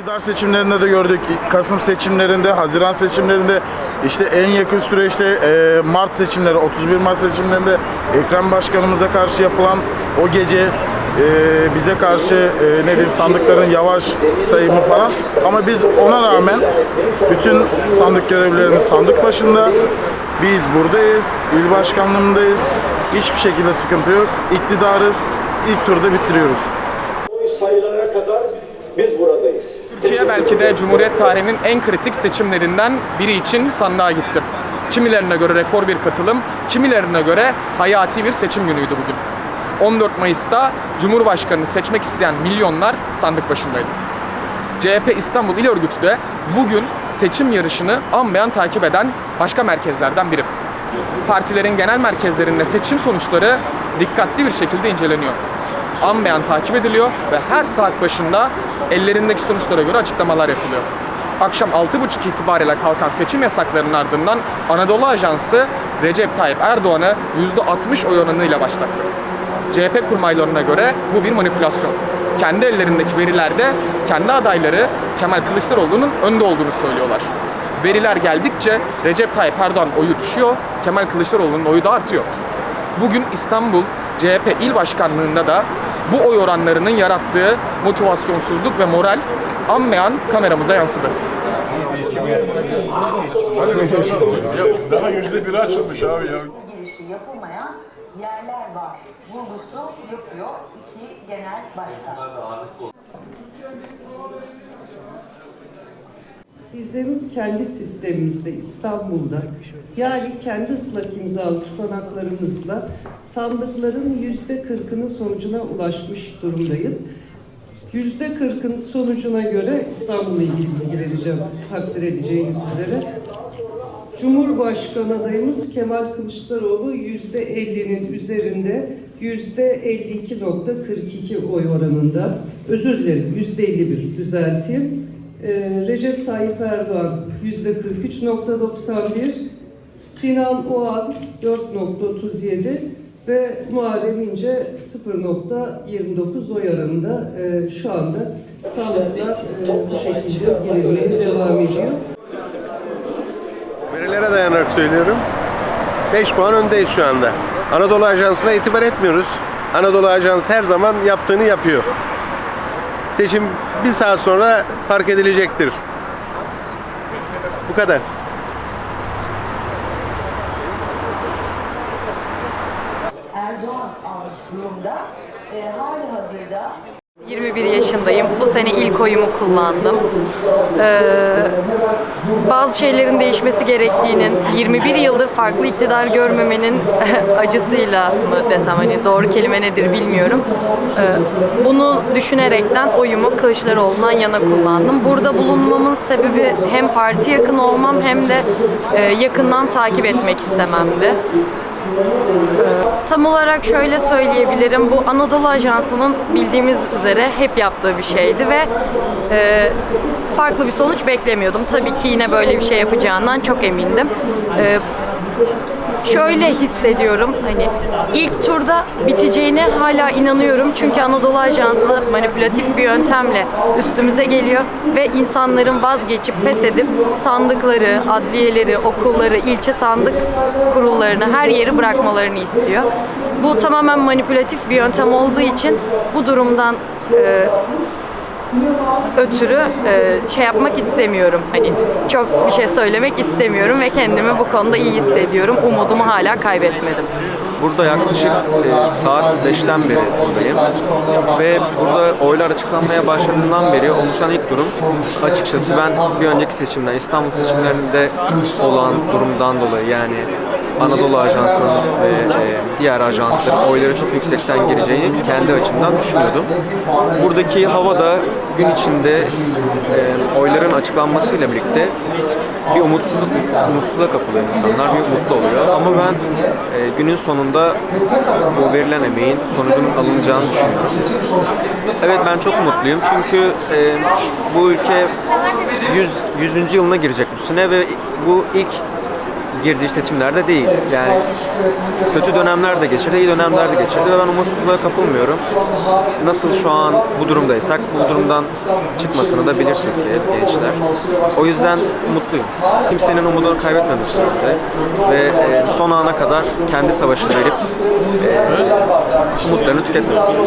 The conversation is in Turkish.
İktidar seçimlerinde de gördük. Kasım seçimlerinde, Haziran seçimlerinde, işte en yakın süreçte e, Mart seçimleri, 31 Mart seçimlerinde Ekrem Başkanımıza karşı yapılan o gece e, bize karşı e, ne diyeyim sandıkların yavaş sayımı falan. Ama biz ona rağmen bütün sandık görevlilerimiz sandık başında. Biz buradayız, il başkanlığındayız. Hiçbir şekilde sıkıntı yok. İktidarız. İlk turda bitiriyoruz. oy sayılana kadar biz buradayız. Türkiye belki de Cumhuriyet tarihinin en kritik seçimlerinden biri için sandığa gitti. Kimilerine göre rekor bir katılım, kimilerine göre hayati bir seçim günüydü bugün. 14 Mayıs'ta Cumhurbaşkanını seçmek isteyen milyonlar sandık başındaydı. CHP İstanbul İl Örgütü de bugün seçim yarışını anmayan takip eden başka merkezlerden biri. Partilerin genel merkezlerinde seçim sonuçları dikkatli bir şekilde inceleniyor. Anmayan takip ediliyor ve her saat başında ellerindeki sonuçlara göre açıklamalar yapılıyor. Akşam 6.30 itibariyle kalkan seçim yasaklarının ardından Anadolu Ajansı Recep Tayyip Erdoğan'ı %60 oy oranıyla başlattı. CHP kurmaylarına göre bu bir manipülasyon. Kendi ellerindeki verilerde kendi adayları Kemal Kılıçdaroğlu'nun önde olduğunu söylüyorlar. Veriler geldikçe Recep Tayyip Erdoğan oyu düşüyor, Kemal Kılıçdaroğlu'nun oyu da artıyor. Bugün İstanbul CHP il başkanlığında da bu oy oranlarının yarattığı motivasyonsuzluk ve moral anmayan kameramıza yansıdı. Daha yüzde biri açılmış abi ya. yapılmayan yerler var. Vurgusu yapıyor iki genel başkan. Bizim kendi sistemimizde İstanbul'da yani kendi ıslak imzalı tutanaklarımızla sandıkların yüzde kırkının sonucuna ulaşmış durumdayız. Yüzde kırkın sonucuna göre İstanbul'la ilgili bilgi vereceğim takdir edeceğiniz üzere. Cumhurbaşkanı adayımız Kemal Kılıçdaroğlu yüzde 50'nin üzerinde yüzde 52.42 oy oranında. Özür dilerim yüzde 51 düzelteyim. Ee, Recep Tayyip Erdoğan yüzde 43.91, Sinan Oğan 4.37 ve Muharrem İnce 0.29 oy oranında e, şu anda sandıklar e, bu şekilde girilmeye devam ediyor. Verilere dayanarak söylüyorum. 5 puan öndeyiz şu anda. Anadolu Ajansı'na itibar etmiyoruz. Anadolu Ajansı her zaman yaptığını yapıyor. Seçim bir saat sonra fark edilecektir. Bu kadar. Erdoğan almış durumda. E, hali hazırda 21 yaşındayım. Bu sene ilk oyumu kullandım. Ee, bazı şeylerin değişmesi gerektiğinin, 21 yıldır farklı iktidar görmemenin acısıyla mı desem hani doğru kelime nedir bilmiyorum. Ee, bunu düşünerekten oyumu Kılıçdaroğlu'ndan yana kullandım. Burada bulunmamın sebebi hem parti yakın olmam hem de e, yakından takip etmek istememdi. Tam olarak şöyle söyleyebilirim. Bu Anadolu Ajansı'nın bildiğimiz üzere hep yaptığı bir şeydi ve e, farklı bir sonuç beklemiyordum. Tabii ki yine böyle bir şey yapacağından çok emindim. E, şöyle hissediyorum. Hani ilk turda biteceğine hala inanıyorum. Çünkü Anadolu Ajansı manipülatif bir yöntemle üstümüze geliyor ve insanların vazgeçip pes edip sandıkları, adliyeleri, okulları, ilçe sandık kurullarını her yeri bırakmalarını istiyor. Bu tamamen manipülatif bir yöntem olduğu için bu durumdan e, ötürü e, şey yapmak istemiyorum. Hani çok bir şey söylemek istemiyorum ve kendimi bu konuda iyi hissediyorum. Umudumu hala kaybetmedim. Burada yaklaşık e, saat 5'ten beri buradayım. Ve burada oylar açıklanmaya başladığından beri oluşan ilk durum açıkçası ben bir önceki seçimden, İstanbul seçimlerinde olan durumdan dolayı yani Anadolu Ajansı'nın ve e, diğer ajansların oyları çok yüksekten gireceğini kendi açımdan düşünüyordum. Buradaki hava da gün içinde e, oyların açıklanmasıyla birlikte bir umutsuzluk, umutsuzluğa kapılıyor insanlar, bir mutlu oluyor. Ama ben e, günün sonunda bu verilen emeğin sonucunun alınacağını düşünüyorum. Evet ben çok mutluyum çünkü e, bu ülke 100, 100. yılına girecek bu sene ve bu ilk girdiği seçimlerde değil. Yani kötü dönemler de geçirdi, iyi dönemler de geçirdi ve ben umutsuzluğa kapılmıyorum. Nasıl şu an bu durumdaysak bu durumdan çıkmasını da bilir Türkiye gençler. O yüzden mutluyum. Kimsenin umudunu kaybetmemesi lazım ve e, son ana kadar kendi savaşını verip e, umutlarını tüketmemesi.